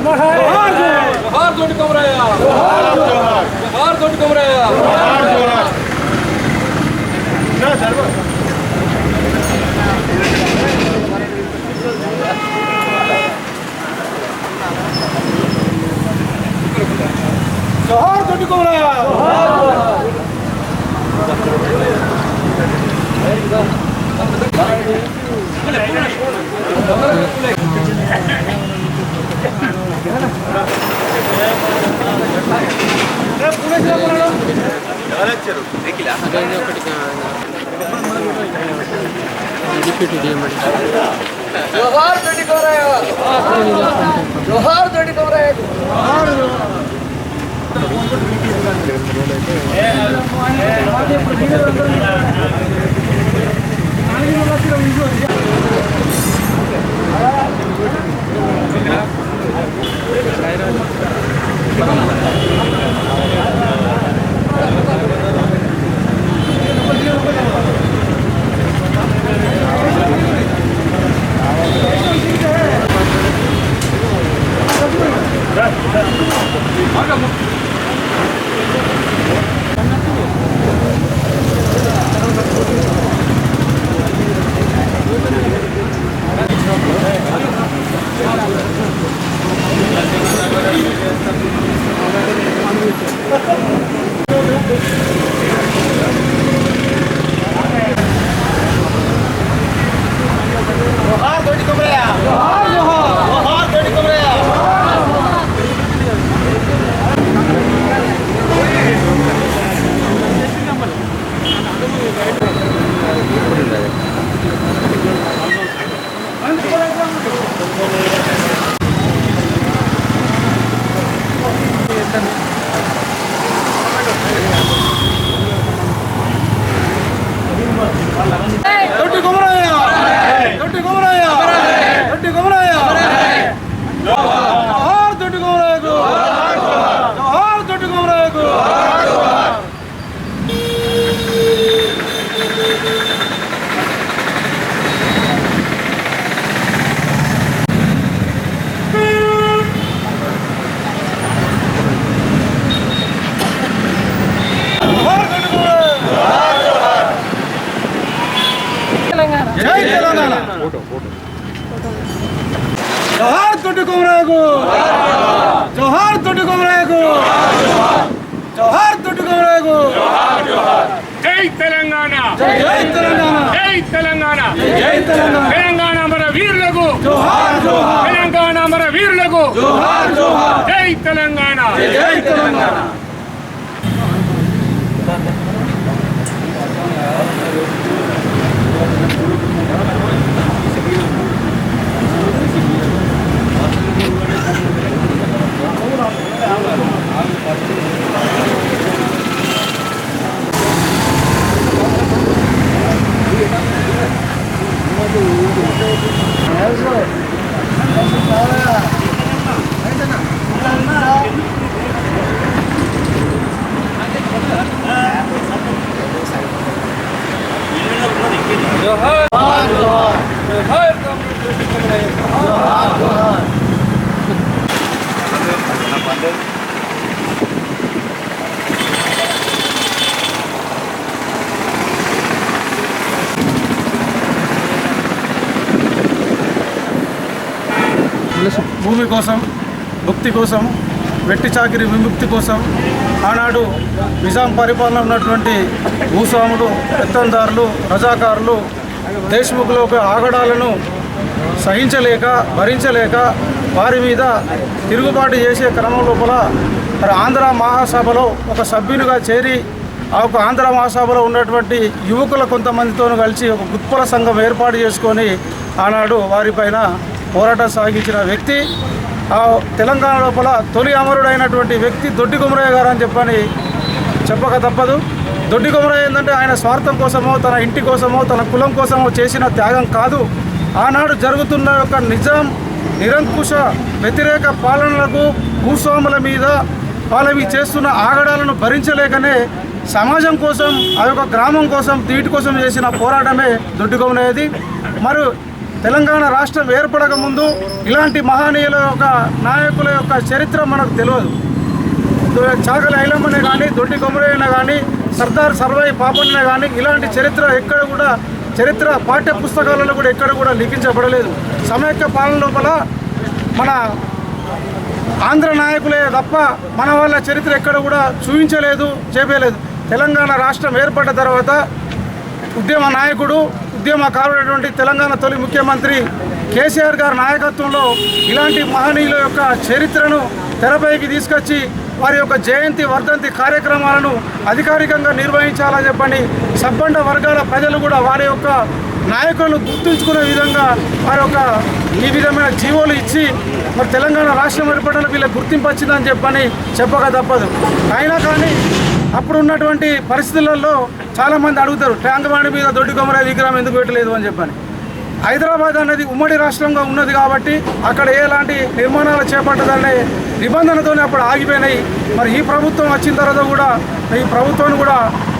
కొమరయ్య జోహార్ జోహార్ దొడ్డి కొమరయ్య జోహార్ దొడ్డి కొమరయ్య జోహార్ దొడ్డి కొమరయ్య జోహార్ దొడ్డి కోరయ్య జోహార్ దొడ్డి కోరయ్య జోహార్ తొట్టి కొమరాకు! జోహార్ తొట్టి కొమరాకు! జోహార్ తొట్టి కొమరాకు! జై తెలంగాణ! జై తెలంగాణ! జై తెలంగాణ! జై తెలంగాణ! తెలంగాణ మన వీరులకు! జోహార్ జోహార్! తెలంగాణ మన వీరులకు! జోహార్ జోహార్! జై తెలంగాణ! జై తెలంగాణ! 嗯好的好好好 భూమి కోసం ముక్తి కోసం వెట్టి చాకిరి విముక్తి కోసం ఆనాడు నిజాం పరిపాలన ఉన్నటువంటి భూస్వాములు పెత్తందారులు రజాకారులు దేశముఖుల ఆగడాలను సహించలేక భరించలేక వారి మీద తిరుగుబాటు చేసే క్రమం లోపల మరి ఆంధ్ర మహాసభలో ఒక సభ్యునిగా చేరి ఆ ఒక ఆంధ్ర మహాసభలో ఉన్నటువంటి యువకుల కొంతమందితో కలిసి ఒక గుత్పల సంఘం ఏర్పాటు చేసుకొని ఆనాడు వారిపైన పోరాటం సాగించిన వ్యక్తి ఆ తెలంగాణ లోపల తొలి అమరుడైనటువంటి వ్యక్తి దొడ్డి కుమరయ్య గారు అని చెప్పని చెప్పక తప్పదు. దొడ్డి కుమరయ్య ఏంటంటే ఆయన స్వార్థం కోసమో తన ఇంటి కోసమో తన కులం కోసమో చేసిన త్యాగం కాదు. ఆనాడు జరుగుతున్న యొక్క నిజాం నిరంకుశ వ్యతిరేక పాలనలకు భూస్వాముల మీద వాళ్ళవి చేస్తున్న ఆగడాలను భరించలేకనే సమాజం కోసం ఆ యొక్క గ్రామం కోసం తీటి కోసం చేసిన పోరాటమే దొడ్డుకొమనేది మరి తెలంగాణ రాష్ట్రం ఏర్పడక ముందు ఇలాంటి మహనీయుల యొక్క నాయకుల యొక్క చరిత్ర మనకు తెలియదు. చాకలి ఐలమ్మనే కానీ దొడ్డి కొమరయ్యనే కానీ సర్దార్ సర్వాయి పాపన్నే కానీ ఇలాంటి చరిత్ర ఎక్కడ కూడా చరిత్ర పాఠ్య పుస్తకాలలో కూడా ఎక్కడ కూడా లిఖించబడలేదు. సమైక్య పాలన లోపల మన ఆంధ్ర నాయకులే తప్ప మన వాళ్ళ చరిత్ర ఎక్కడ కూడా చూపించలేదు చేపలేదు తెలంగాణ రాష్ట్రం ఏర్పడ్డ తర్వాత ఉద్యమ నాయకుడు ఉద్యమకారుడైనటువంటి తెలంగాణ తొలి ముఖ్యమంత్రి కేసీఆర్ గారి నాయకత్వంలో ఇలాంటి మహనీయుల యొక్క చరిత్రను తెరపైకి తీసుకొచ్చి వారి యొక్క జయంతి వర్ధంతి కార్యక్రమాలను అధికారికంగా నిర్వహించాలని చెప్పని సబ్బండ వర్గాల ప్రజలు కూడా వారి యొక్క నాయకులను గుర్తుంచుకునే విధంగా వారి యొక్క ఈ విధమైన జీవోలు ఇచ్చి మరి తెలంగాణ రాష్ట్రం ఏర్పడడానికి వీళ్ళకి గుర్తింపు వచ్చిందని చెప్పని చెప్పక తప్పదు. అయినా కానీ అప్పుడు ఉన్నటువంటి పరిస్థితులలో చాలామంది అడుగుతారు ట్యాంక్ బండి మీద దొడ్డి కొమర విగ్రహం ఎందుకు పెట్టలేదు? అని చెప్పని. హైదరాబాద్ అనేది ఉమ్మడి రాష్ట్రంగా ఉన్నది కాబట్టి అక్కడ ఎలాంటి నిర్మాణాలు చేపట్టదనే నిబంధనతోనే అప్పుడు ఆగిపోయినాయి. మరి ఈ ప్రభుత్వం వచ్చిన తర్వాత కూడా ఈ ప్రభుత్వం కూడా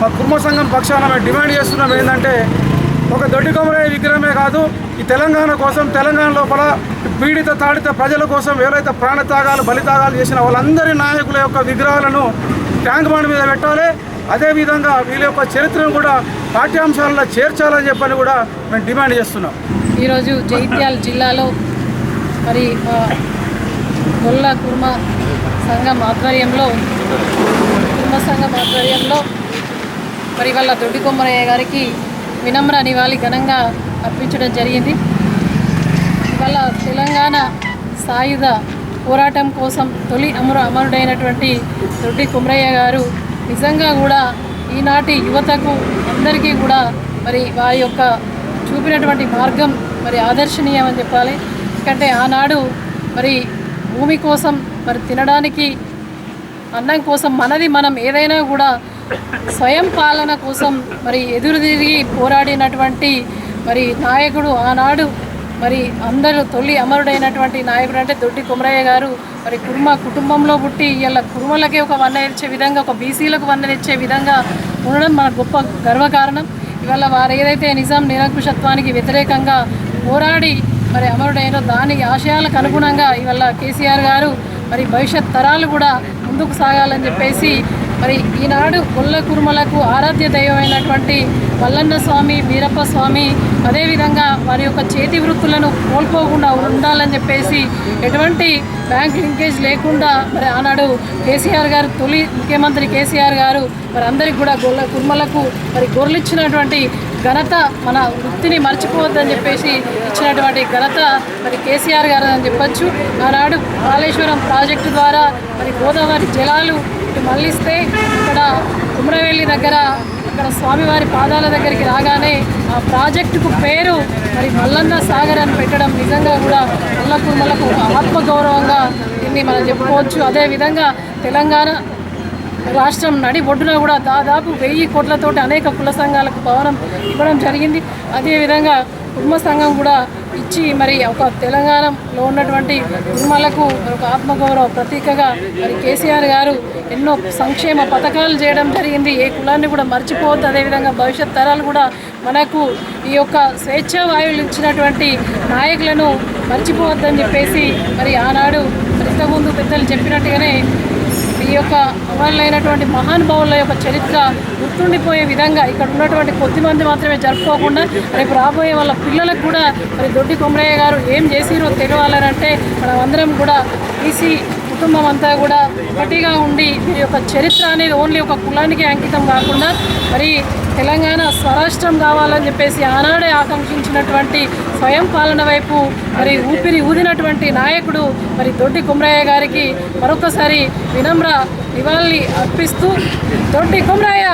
మా కుటుంబ సంఘం పక్షాన మేము డిమాండ్ చేస్తున్నాం ఏంటంటే ఒక దొడ్డి కొమరయ్య విగ్రహమే కాదు ఈ తెలంగాణ కోసం తెలంగాణ లోపల పీడిత తాడిత ప్రజల కోసం ఎవరైతే ప్రాణత్యాగాలు బలిత్యాగాలు చేసిన వాళ్ళందరి నాయకుల యొక్క విగ్రహాలను ట్యాంక్ బండ్ మీద పెట్టాలి. అదేవిధంగా వీళ్ళ యొక్క చరిత్రను కూడా పాఠ్యాంశాలలో చేర్చాలని చెప్పని కూడా మేము డిమాండ్ చేస్తున్నాం. ఈరోజు జైత్యాల జిల్లాలో మరి గొల్ల కుర్మ సంఘం ఆధ్వర్యంలో కుర్మ సంఘం ఆధ్వర్యంలో మరి వాళ్ళ దొడ్డి కొమ్మరయ్య గారికి వినమ్ర నివాళి ఘనంగా అర్పించడం జరిగింది. ఇవాళ తెలంగాణ సాయుధ పోరాటం కోసం తొలి అమరు అమరుడైనటువంటి దొడ్డి కుమరయ్య గారు నిజంగా కూడా ఈనాటి యువతకు అందరికీ కూడా మరి వారి యొక్క చూపినటువంటి మార్గం మరి ఆదర్శనీయం అని చెప్పాలి. ఎందుకంటే ఆనాడు మరి భూమి కోసం మరి తినడానికి అన్నం కోసం మనది మనం ఏదైనా కూడా స్వయం పాలన కోసం మరి ఎదురు తిరిగి పోరాడినటువంటి మరి నాయకుడు ఆనాడు మరి అందరూ తొలి అమరుడైనటువంటి నాయకుడు అంటే దొడ్డి కుమరయ్య గారు మరి కుర్మ కుటుంబంలో పుట్టి ఇలా కుర్మలకే ఒక ఇచ్చే విధంగా ఒక బీసీలకు ఇచ్చే విధంగా ఉండడం మన గొప్ప గర్వకారణం. ఇవాళ వారు ఏదైతే నిజాం నిరంకుశత్వానికి వ్యతిరేకంగా పోరాడి మరి అమరుడైన దాని ఆశయాలకు అనుగుణంగా ఇవాళ కేసీఆర్ గారు మరి భవిష్యత్ తరాలు కూడా ముందుకు సాగాలని చెప్పేసి మరి ఈనాడు గొల్ల కురుమలకు ఆరాధ్య దైవమైనటువంటి మల్లన్న స్వామి వీరప్ప స్వామి అదేవిధంగా వారి యొక్క చేతి వృత్తులను కోల్పోకుండా ఉండాలని చెప్పేసి ఎటువంటి బ్యాంక్ లింకేజ్ లేకుండా మరి ఆనాడు కేసీఆర్ గారు తొలి ముఖ్యమంత్రి కేసీఆర్ గారు మరి అందరికి కూడా గొల్ల కుర్మలకు మరి గొర్రెలిచ్చినటువంటి ఘనత మన వృత్తిని మర్చిపోవద్దని చెప్పేసి ఇచ్చినటువంటి ఘనత మరి కేసీఆర్ గారు అని చెప్పొచ్చు. ఆనాడు కాళేశ్వరం ప్రాజెక్టు ద్వారా మరి గోదావరి జలాలు మళ్ళిస్తే ఇక్కడ కుమ్రవెల్లి దగ్గర అక్కడ స్వామివారి పాదాల దగ్గరికి రాగానే ఆ ప్రాజెక్టుకు పేరు మరి మల్లన్న సాగర్ అని పెట్టడం నిజంగా కూడా మల్ల మళ్ళకు ఒక ఆత్మగౌరవంగా దీన్ని మనం చెప్పుకోవచ్చు. అదేవిధంగా తెలంగాణ రాష్ట్రం నడి ఒడ్డున కూడా దాదాపు వెయ్యి కోట్లతోటి అనేక కుల సంఘాలకు భవనం ఇవ్వడం జరిగింది. అదేవిధంగా కుటుంబ సంఘం కూడా ఇచ్చి మరి ఒక తెలంగాణలో ఉన్నటువంటి కుటుంబాలకు ఒక ఆత్మగౌరవ ప్రతీకగా మరి కేసీఆర్ గారు ఎన్నో సంక్షేమ పథకాలు చేయడం జరిగింది. ఏ కులాన్ని కూడా మర్చిపోవద్దు. అదేవిధంగా భవిష్యత్ తరాలు కూడా మనకు ఈ యొక్క స్వేచ్ఛ వాయువులు ఇచ్చినటువంటి నాయకులను మర్చిపోవద్దని చెప్పేసి మరి ఆనాడు ఇంతకుముందు పెద్దలు చెప్పినట్టుగానే ఈ యొక్క అమరులైనటువంటి మహానుభావుల యొక్క చరిత్ర గుర్తుండిపోయే విధంగా ఇక్కడ ఉన్నటువంటి కొద్ది మంది మాత్రమే జరుపుకోకుండా రేపు రాబోయే వాళ్ళ పిల్లలకు కూడా మరి దొడ్డి కొమరయ్య గారు ఏం చేసిరో తెలియాలనంటే మనం అందరం కూడా ఈసీ కుటుంబం అంతా కూడా ఒకటిగా ఉండి వీరి యొక్క చరిత్ర అనేది ఓన్లీ ఒక కులానికి అంకితం కాకుండా మరి తెలంగాణ స్వరాష్ట్రం కావాలని చెప్పేసి ఆనాడే ఆకాంక్షించినటువంటి స్వయం పాలన వైపు మరి ఊపిరి ఊదినటువంటి నాయకుడు మరి దొడ్డి కుమ్రయ్య గారికి మరొకసారి వినమ్ర నివాళి అర్పిస్తూ దొడ్డి కుమ్రయ్య!